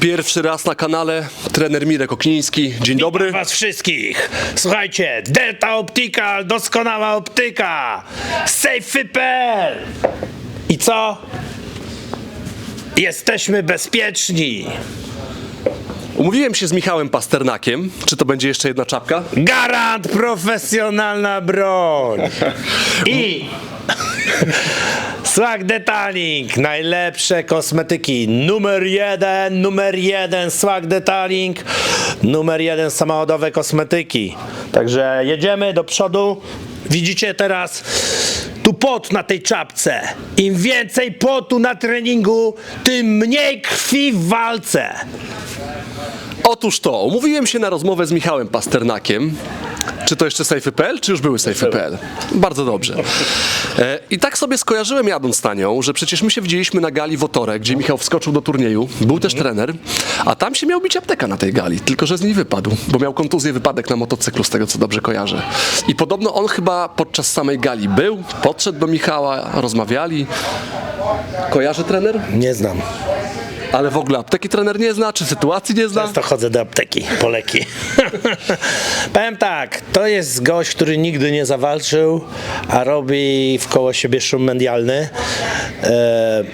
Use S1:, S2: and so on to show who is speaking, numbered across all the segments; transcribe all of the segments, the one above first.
S1: Pierwszy raz na kanale trener Mirek Okniński. Dzień dobry.
S2: Witam was wszystkich. Słuchajcie, Delta Optical, doskonała optyka. Safety.pl I co? Jesteśmy bezpieczni.
S1: Umówiłem się z Michałem Pasternakiem. Czy to będzie jeszcze jedna czapka?
S2: Garant profesjonalna broń. I Swag Detailing, najlepsze kosmetyki. Numer jeden, numer jeden Swag Detailing, numer jeden samochodowe kosmetyki. Także jedziemy do przodu. Widzicie teraz tu pot na tej czapce. Im więcej potu na treningu, tym mniej krwi w walce.
S1: Otóż to, umówiłem się na rozmowę z Michałem Pasternakiem. Czy to jeszcze Safety.pl, czy już były Safety.pl? Bardzo dobrze. E, I tak sobie skojarzyłem jadąc na nią, że przecież my się widzieliśmy na gali w Otorek, gdzie Michał wskoczył do turnieju, był też trener, a tam się miał bić apteka na tej gali, tylko że z niej wypadł, bo miał kontuzję, wypadek na motocyklu, z tego co dobrze kojarzę. I podobno on chyba podczas samej gali był, podszedł do Michała, rozmawiali. Kojarzy trener?
S2: Nie znam.
S1: Ale w ogóle apteki trener nie zna, czy sytuacji nie zna?
S2: Często chodzę do apteki po leki. Powiem tak, to jest gość, który nigdy nie zawalczył, a robi wkoło siebie szum medialny. E,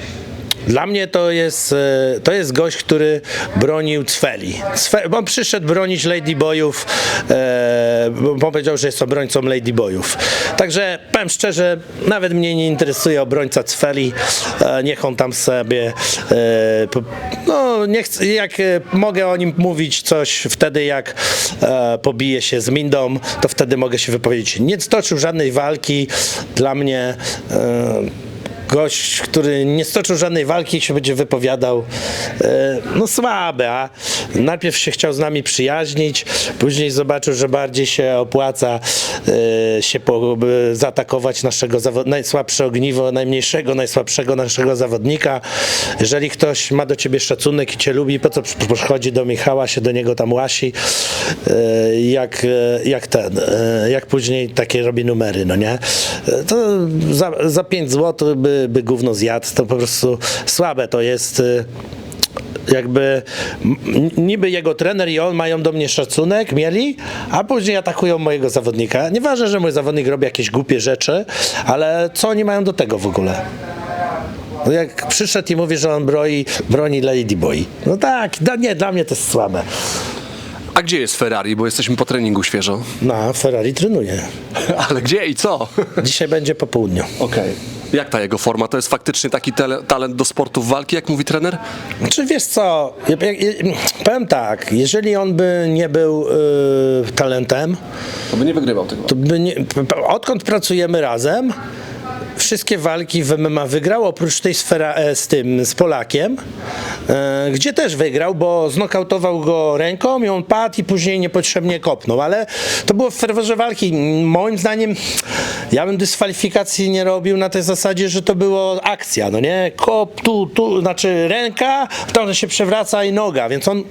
S2: dla mnie to jest, e, to jest gość, który bronił Cfeli. Cfe, on przyszedł bronić Ladyboyów, e, bo powiedział, że jest obrońcą Ladyboyów. Także powiem szczerze, nawet mnie nie interesuje obrońca Cfeli. E, niech on tam sobie, e, no nie chcę, jak mogę o nim mówić coś wtedy, jak pobije się z Mindą, to wtedy mogę się wypowiedzieć. Nie stoczył żadnej walki. Dla mnie gość, który nie stoczył żadnej walki, się będzie wypowiadał, e, no słabe, a najpierw się chciał z nami przyjaźnić, później zobaczył, że bardziej się opłaca e, się po, zaatakować naszego najsłabsze ogniwo, najmniejszego, najsłabszego naszego zawodnika. Jeżeli ktoś ma do ciebie szacunek i cię lubi, po co przy- przychodzi do Michała, się do niego tam łasi, e, jak, jak ten, jak później takie robi numery, no nie? To za, za 5 zł by, by gówno zjadł, to po prostu słabe to jest. e, Jakby niby jego trener i on mają do mnie szacunek, mieli, a później atakują mojego zawodnika. Nieważne, że mój zawodnik robi jakieś głupie rzeczy, ale co oni mają do tego w ogóle? No jak przyszedł i mówi, że on broni, broni Ladyboy. No tak, da, nie, dla mnie to jest słabe.
S1: A gdzie jest Ferrari, bo jesteśmy po treningu świeżo?
S2: No, Ferrari trenuje.
S1: Ale gdzie i co?
S2: Dzisiaj będzie po południu.
S1: Okej. Jak ta jego forma? To jest faktycznie taki tele, talent do sportów walki, jak mówi trener?
S2: Czy wiesz co, ja- ja- ja- powiem tak, jeżeli on by nie był y, talentem,
S1: To by nie wygrywał tego.
S2: to by nie, odkąd pracujemy razem, wszystkie walki w MMA wygrał, oprócz tej sfera, e, z tym, z Polakiem, e, gdzie też wygrał, bo znokautował go ręką i on padł i później niepotrzebnie kopnął, ale to było w ferworze walki. Moim zdaniem ja bym dyskwalifikacji nie robił na tej zasadzie, że to było akcja, no nie? Kop tu, tu, znaczy ręka, to się przewraca i noga, więc on,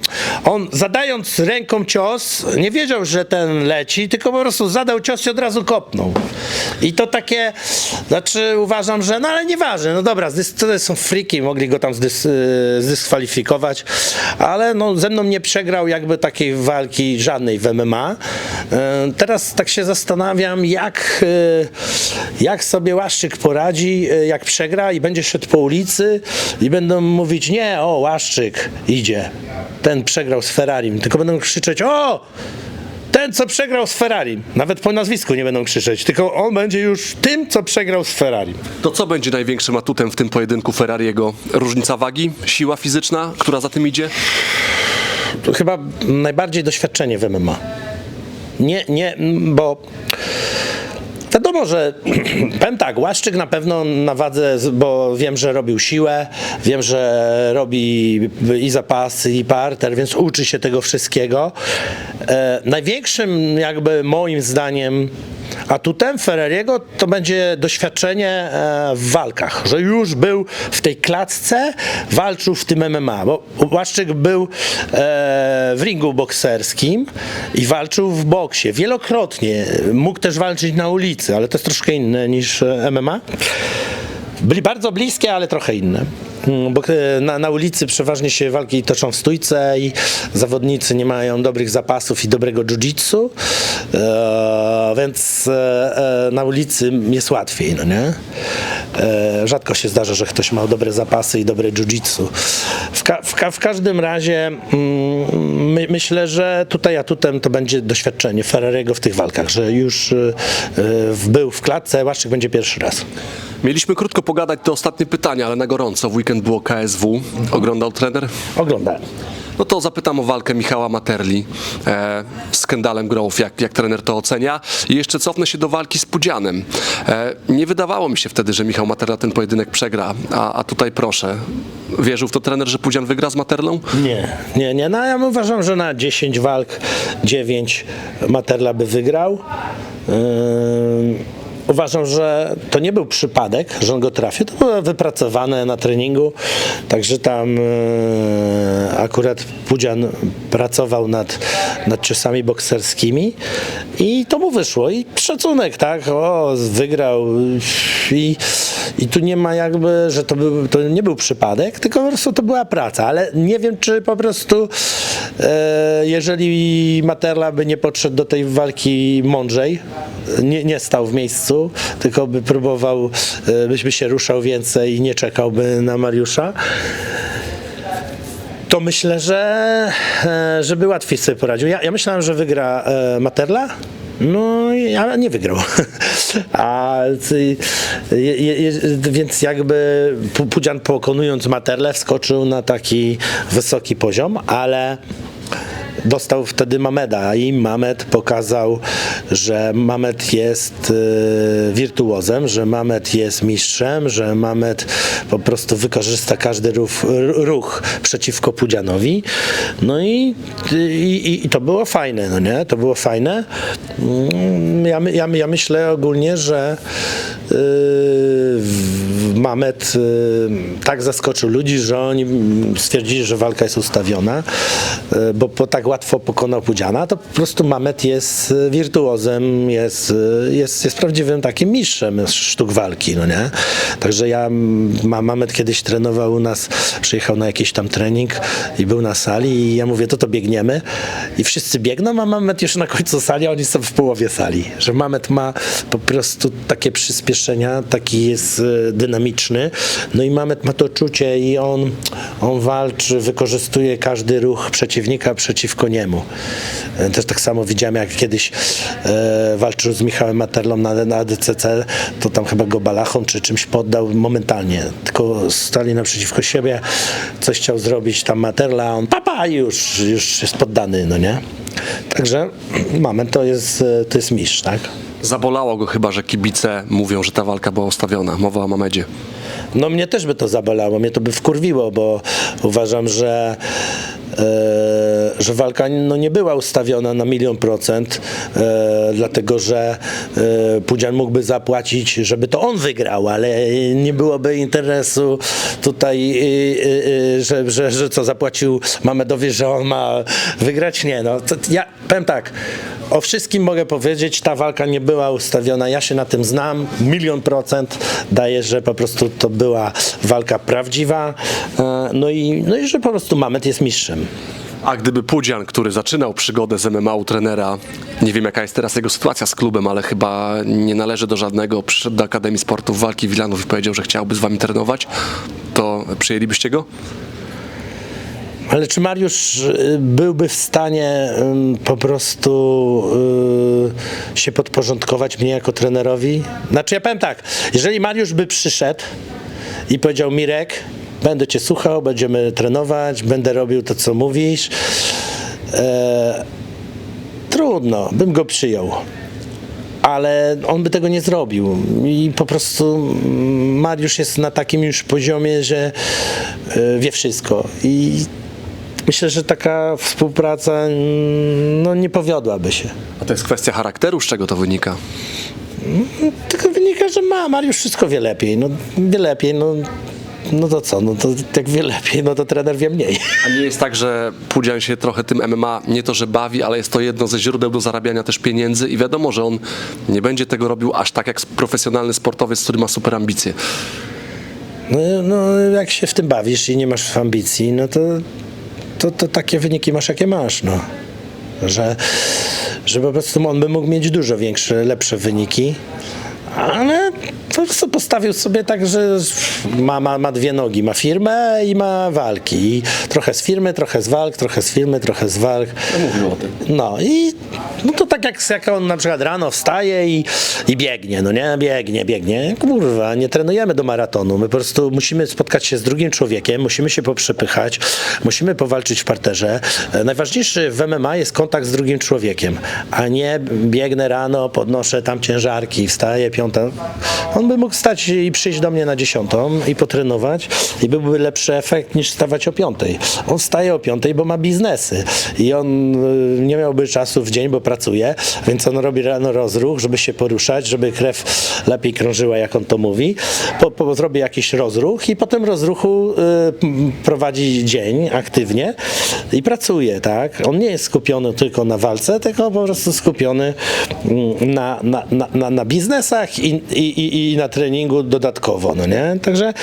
S2: on zadając ręką cios, nie wiedział, że ten leci, tylko po prostu zadał cios i od razu kopnął. I to takie, znaczy uważam, że no ale nieważne, no dobra, to są friki, mogli go tam zdys, y, zdyskwalifikować, ale no ze mną nie przegrał jakby takiej walki żadnej w MMA. Y, Teraz tak się zastanawiam, jak, y, jak sobie Łaszczyk poradzi, jak przegra i będzie szedł po ulicy i będą mówić, nie, o Łaszczyk idzie, ten przegrał z Ferrarim, tylko będą krzyczeć, o! Ten, co przegrał z Ferrari. Nawet po nazwisku nie będą krzyczeć, tylko on będzie już tym, co przegrał z Ferrari.
S1: To co będzie największym atutem w tym pojedynku Ferrariego? Różnica wagi? Siła fizyczna, która za tym idzie?
S2: To chyba najbardziej doświadczenie w MMA. Nie, nie, bo wiadomo, że powiem tak, Łaszczyk na pewno na wadze, bo wiem, że robił siłę, wiem, że robi i zapasy, i parter, więc uczy się tego wszystkiego. E, największym jakby moim zdaniem atutem Ferrariego to będzie doświadczenie e, w walkach, że już był w tej klatce, walczył w tym MMA, bo Łaszczyk był e, w ringu bokserskim i walczył w boksie wielokrotnie. Mógł też walczyć na ulicy, ale to jest troszkę inne niż e, MMA. Byli bardzo bliskie, ale trochę inne. Mm, Bo e, na, na ulicy przeważnie się walki toczą w stójce i zawodnicy nie mają dobrych zapasów i dobrego jiu-jitsu, e, więc e, e, na ulicy jest łatwiej, no nie? E, rzadko się zdarza, że ktoś ma dobre zapasy i dobre jiu-jitsu. W, ka, w, ka, w każdym razie mm, my, myślę, że tutaj atutem to będzie doświadczenie Ferrariego w tych walkach, że już e, był w klatce, Łaszczyk będzie pierwszy raz.
S1: Mieliśmy krótko pogadać te ostatnie pytania, ale na gorąco. W weekend było KSW. Oglądał trener?
S2: Oglądałem.
S1: No to zapytam o walkę Michała Materli e, z Kendallem Grove, jak, jak trener to ocenia. I jeszcze cofnę się do walki z Pudzianem. E, nie wydawało mi się wtedy, że Michał Materla ten pojedynek przegra, a, a tutaj proszę. Wierzył w to trener, że Pudzian wygra z Materlą?
S2: Nie, nie, nie. No ja uważam, że na 10 walk 9 Materla by wygrał. Ym, Uważam, że to nie był przypadek, że on go trafił. To było wypracowane na treningu. Także tam e, akurat Pudzian pracował nad, nad ciosami bokserskimi i to mu wyszło. I szacunek, tak? O, wygrał. I, i tu nie ma jakby, że to, był, to nie był przypadek, tylko po prostu to była praca. Ale nie wiem, czy po prostu e, jeżeli Materla by nie podszedł do tej walki mądrzej, nie, nie stał w miejscu, tylko by próbował, e, byśmy się ruszał więcej i nie czekałby na Mariusza, to myślę, że e, żeby łatwiej sobie poradził. Ja, ja myślałem, że wygra e, Materla, no ale nie wygrał. A, je, je, więc jakby Pu- Pudzian pokonując Materlę wskoczył na taki wysoki poziom, ale dostał wtedy Mameda i Mamed pokazał, że Mamed jest e, wirtuozem, że Mamed jest mistrzem, że Mamed po prostu wykorzysta każdy ruch, ruch przeciwko Pudzianowi. No i, i, i to było fajne, no nie? To było fajne. Mm, Ja, ja, ja myślę ogólnie, że yy, Mamet y, tak zaskoczył ludzi, że oni stwierdzili, że walka jest ustawiona, y, bo, bo tak łatwo pokonał Pudziana, to po prostu Mamet jest y, wirtuozem, jest, jest, jest prawdziwym takim mistrzem sztuk walki, no nie? Także ja, ma, Mamet kiedyś trenował u nas, przyjechał na jakiś tam trening i był na sali i ja mówię, to to biegniemy i wszyscy biegną, a Mamet już na końcu sali, a oni są w połowie sali, że Mamet ma po prostu takie przyspieszenia, taki jest y, dynamiczny, no i Mamet ma to czucie i on, on walczy, wykorzystuje każdy ruch przeciwnika przeciwko niemu. E, Też tak samo widziałem, jak kiedyś e, walczył z Michałem Materlą na, na to tam chyba go balachą czy czymś poddał momentalnie, tylko stali naprzeciwko siebie, coś chciał zrobić tam Materla, a on papa już, już jest poddany, no nie? Także Mamet to jest, e, to jest mistrz, tak?
S1: Zabolało go chyba, że kibice mówią, że ta walka była ustawiona. Mowa o Mamedzie.
S2: No mnie też by to zabolało, mnie to by wkurwiło, bo uważam, że, że walka no, nie była ustawiona na milion procent, e, dlatego że e, Pudzian mógłby zapłacić, żeby to on wygrał, ale nie byłoby interesu tutaj, e, e, e, że, że, że co zapłacił Mamedowi, że on ma wygrać. Nie, no ja powiem tak. O wszystkim mogę powiedzieć, ta walka nie była ustawiona, ja się na tym znam, milion procent daję, że po prostu to była walka prawdziwa, e, no i, no i że po prostu Mamet jest mistrzem.
S1: A gdyby Pudzian, który zaczynał przygodę z MMA u trenera, nie wiem jaka jest teraz jego sytuacja z klubem, ale chyba nie należy do żadnego, przyszedł do Akademii Sportów Walki Wilanów i powiedział, że chciałby z wami trenować, to przyjęlibyście go?
S2: Ale czy Mariusz y, byłby w stanie po prostu y, się podporządkować mnie jako trenerowi? Znaczy ja powiem tak, jeżeli Mariusz by przyszedł i powiedział Mirek, będę cię słuchał, będziemy trenować, będę robił to, co mówisz, e, trudno, bym go przyjął. Ale on by tego nie zrobił. I po prostu mm, Mariusz jest na takim już poziomie, że e, wie wszystko. I myślę, że taka współpraca mm, no, nie powiodłaby się.
S1: A to jest kwestia charakteru, z czego to wynika?
S2: Tylko wynika, że ma. Mariusz wszystko wie lepiej. No, wie lepiej, no, no to co? No to jak wie lepiej, no to trener wie mniej.
S1: A nie jest tak, że Pudzian się trochę tym MMA nie to, że bawi, ale jest to jedno ze źródeł do zarabiania też pieniędzy i wiadomo, że on nie będzie tego robił aż tak jak profesjonalny sportowiec, który ma super ambicje.
S2: No, no jak się w tym bawisz i nie masz ambicji, no to, to, to takie wyniki masz, jakie masz, no. Że, że po prostu on by mógł mieć dużo większe, lepsze wyniki, ale po prostu postawił sobie tak, że ma, ma, ma dwie nogi, ma firmę i ma walki. I trochę z firmy, trochę z walk, trochę z firmy, trochę z walk.
S1: Mówił o tym.
S2: No i no to tak jak, jak on na przykład rano wstaje i, i biegnie, no nie, biegnie, biegnie. Kurwa, nie trenujemy do maratonu. My po prostu musimy spotkać się z drugim człowiekiem, musimy się poprzepychać, musimy powalczyć w parterze. E, Najważniejszy w MMA jest kontakt z drugim człowiekiem, a nie biegnę rano, podnoszę tam ciężarki, wstaję piąta. On by mógł stać i przyjść do mnie na dziesiątą i potrenować i byłby lepszy efekt niż stawać o piątej. On wstaje o piątej, bo ma biznesy i on y, nie miałby czasu w dzień, bo pracuje, więc on robi rano rozruch, żeby się poruszać, żeby krew lepiej krążyła, jak on to mówi. Po, po, zrobi jakiś rozruch i po tym rozruchu y, prowadzi dzień aktywnie i pracuje, tak? On nie jest skupiony tylko na walce, tylko po prostu skupiony mm, na, na, na, na, na biznesach i, i, i, na treningu dodatkowo, no nie? Także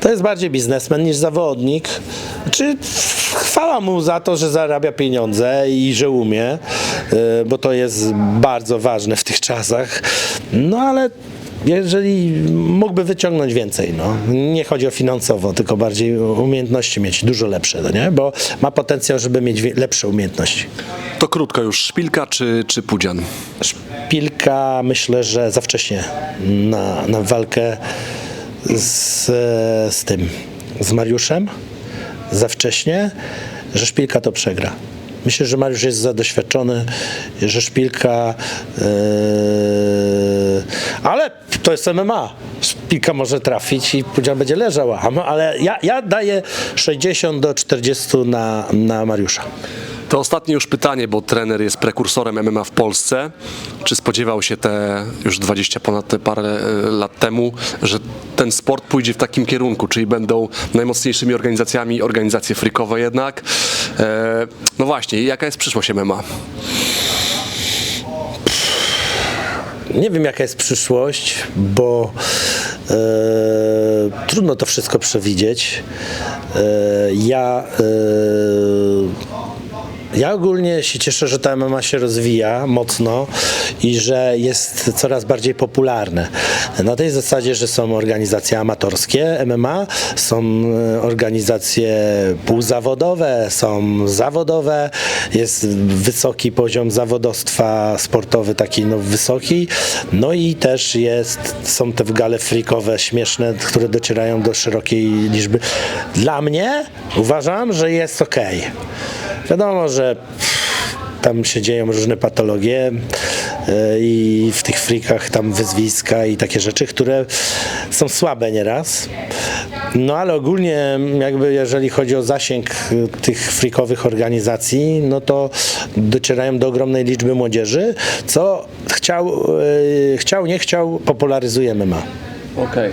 S2: to jest bardziej biznesmen niż zawodnik. Czy chwała mu za to, że zarabia pieniądze i że umie, y, bo to jest bardzo ważne w tych czasach. No ale jeżeli mógłby wyciągnąć więcej, no. Nie chodzi o finansowo, tylko bardziej umiejętności mieć dużo lepsze, no nie? Bo ma potencjał, żeby mieć lepsze umiejętności.
S1: To krótko już, Szpilka czy, czy Pudzian?
S2: Szpilka myślę, że za wcześnie na, na walkę z, z tym, z Mariuszem. Za wcześnie, że Szpilka to przegra. Myślę, że Mariusz jest za doświadczony, że Szpilka... Yy, ale to jest MMA. Szpilka może trafić i Pudzian będzie leżał, a- ale ja, ja daję 60 do 40 na, na Mariusza.
S1: To ostatnie już pytanie, bo trener jest prekursorem MMA w Polsce. Czy spodziewał się te już 20 ponad parę e, lat temu, że ten sport pójdzie w takim kierunku, czyli będą najmocniejszymi organizacjami organizacje freakowe jednak? E, no właśnie, jaka jest przyszłość MMA?
S2: Nie wiem, jaka jest przyszłość, bo e, trudno to wszystko przewidzieć. E, ja. E, ja ogólnie się cieszę, że ta MMA się rozwija mocno i że jest coraz bardziej popularne. Na tej zasadzie, że są organizacje amatorskie MMA, są e, organizacje półzawodowe, są zawodowe, jest wysoki poziom zawodowstwa sportowy, taki no wysoki, no i też jest, są te gale freakowe, śmieszne, które docierają do szerokiej liczby. Dla mnie uważam, że jest ok. Wiadomo, że tam się dzieją różne patologie e, i w tych frikach tam wyzwiska i takie rzeczy, które są słabe nieraz. No ale ogólnie jakby jeżeli chodzi o zasięg e, tych frikowych organizacji, no to docierają do ogromnej liczby młodzieży, co chciał, e, chciał nie chciał, popularyzuje MMA.
S1: Okej.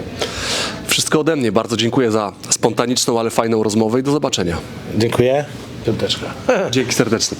S1: Wszystko ode mnie. Bardzo dziękuję za spontaniczną, ale fajną rozmowę i do zobaczenia.
S2: Dziękuję. Piąteczka.
S1: Dzięki serdeczne.